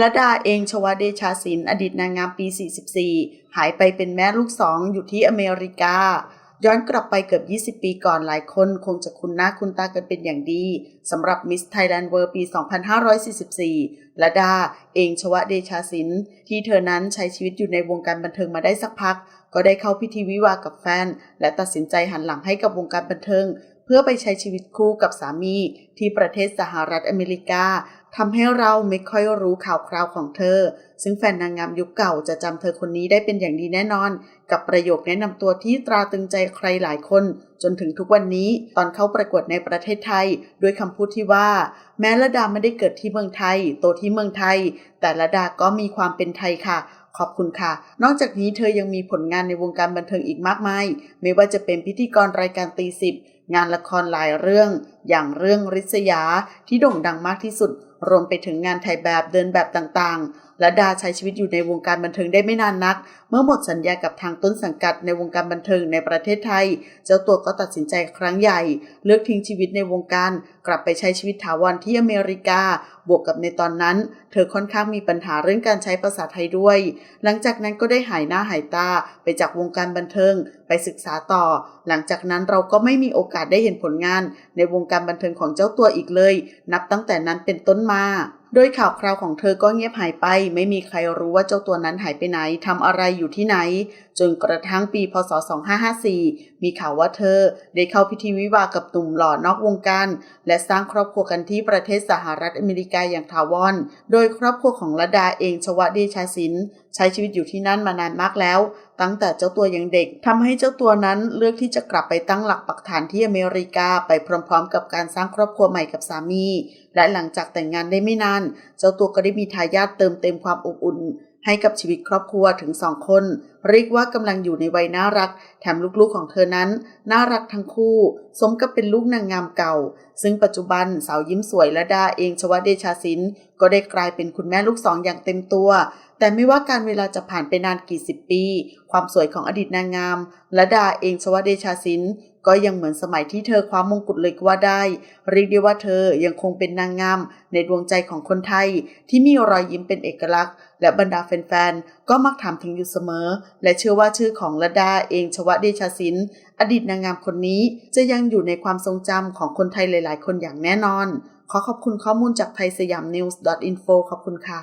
ละดาเองชวเดชาสินอดีตนางงามปี 44 หายไปเป็นแม่ลูกสองอยู่ที่อเมริกา ย้อนกลับไปเกือบ 20 ปีก่อนหลายคนคงจะคุ้นหน้าคุ้นตากันเป็นอย่างดีสำหรับมิสไทยแลนด์เวิร์ปี 2544ละดาเองชวเดชาสิน ที่เธอนั้นใช้ชีวิตอยู่ในวงการบันเทิงมาได้สักพัก ก็ได้เข้าพิธีวิวากับแฟน และตัดสินใจหันหลังให้กับวงการบันเทิงเพื่อไปใช้ชีวิตคู่กับสามีที่ประเทศสหรัฐอเมริกา ทำให้เราไม่ค่อยรู้ข่าวคราวของเธอ ซึ่งแฟนนางงามยุคเก่าจะจำเธอคนนี้ได้เป็นอย่างดีแน่นอน กับประโยคแนะนำตัวที่ตราตรึงใจใครหลายคน จนถึงทุกวันนี้ตอนเข้าประกวดในประเทศไทย ด้วยคำพูดที่ว่า แม้ละดาไม่ได้เกิดที่เมืองไทย โตที่เมืองไทย แต่ละดาก็มีความเป็นไทยค่ะขอบคุณค่ะ นอกจากนี้เธอยังมีผลงานในวงการบันเทิงอีกมากมาย ไม่ว่าจะเป็นพิธีกรรายการตีสิบ งานละครหลายเรื่อง อย่างเรื่องริษยาที่โด่งดังมากที่สุด รวมไปถึงงานถ่ายแบบเดินแบบต่างๆ และดาใช้ชีวิตอยู่ในวงการบันเทิงได้ไม่นานนัก เมื่อหมดสัญญากับทางต้นสังกัดในวงการบันเทิงในประเทศไทย เจ้าตัวก็ตัดสินใจครั้งใหญ่ เลือกทิ้งชีวิตในวงการ กลับไปใช้ชีวิตถาวรที่อเมริกา บวกกับในตอนนั้น เธอค่อนข้างมีปัญหาเรื่องการใช้ภาษาไทยด้วย หลังจากนั้นก็ได้หายหน้าหายตาไปจากวงการบันเทิง ไปศึกษาต่อ หลังจากนั้นเราก็ไม่มีโอกาสได้เห็นผลงาน ในวงการบันเทิงของเจ้าตัวอีกเลย นับตั้งแต่นั้นเป็นต้นมาโดยข่าวคราวของเธอก็เงียบหายไป ไม่มีใครรู้ว่าเจ้าตัวนั้นหายไปไหนทำอะไรอยู่ที่ไหน จนกระทั่งปีพศ 2554 มีข่าวว่าเธอได้เข้าพิธีวิวากับหนุ่มหล่อนอกวงการและสร้างครอบครัวกันที่ประเทศสหรัฐอเมริกาอย่างถาวร โดยครอบครัวของละดาเองชวะเดชาสินใช้ชีวิตอยู่ที่นั่นมานานมากแล้ว ตั้งแต่เจ้าตัวยังเด็กทำให้เจ้าตัวนั้นเลือกที่จะกลับไปตั้งหลักปักฐานที่อเมริกาไปพร้อมๆ กับการสร้างครอบครัวใหม่กับสามี และหลังจากแต่งงานได้ไม่นาน เจ้าตัวก็ได้มีทายาทเติมเต็มความอบอุ่น ให้กับชีวิตครอบครัวถึงสองคน เรียกว่ากำลังอยู่ในวัยน่ารัก แถมลูกๆของเธอนั้น น่ารักทั้งคู่ สมกับเป็นลูกนางงามเก่า ซึ่งปัจจุบันสาวยิ้มสวยและดาเองชวเดชาสิน ก็ได้กลายเป็นคุณแม่ลูกสองอย่างเต็มตัว แต่ไม่ว่าการเวลาจะผ่านไปนานกี่สิบปี ความสวยของอดีตนางงามและดาเองชวเดชาสินก็ยังเหมือนสมัยที่เธอคว้ามงกุฎเลยก็ว่าได้ เรียกได้ว่าเธอยังคงเป็นนางงาม ในดวงใจของคนไทย ที่มีรอยยิ้มเป็นเอกลักษณ์ และบรรดาแฟนๆ ก็มักถามถึงอยู่เสมอ และเชื่อว่าชื่อของละดาเองชวเดชาสิน อดีตนางงามคนนี้จะยังอยู่ในความทรงจำของคนไทยหลาย ๆ คนอย่างแน่นอน ขอขอบคุณข้อมูลจากไทยสยามนิวส์ .info ขอบคุณค่ะ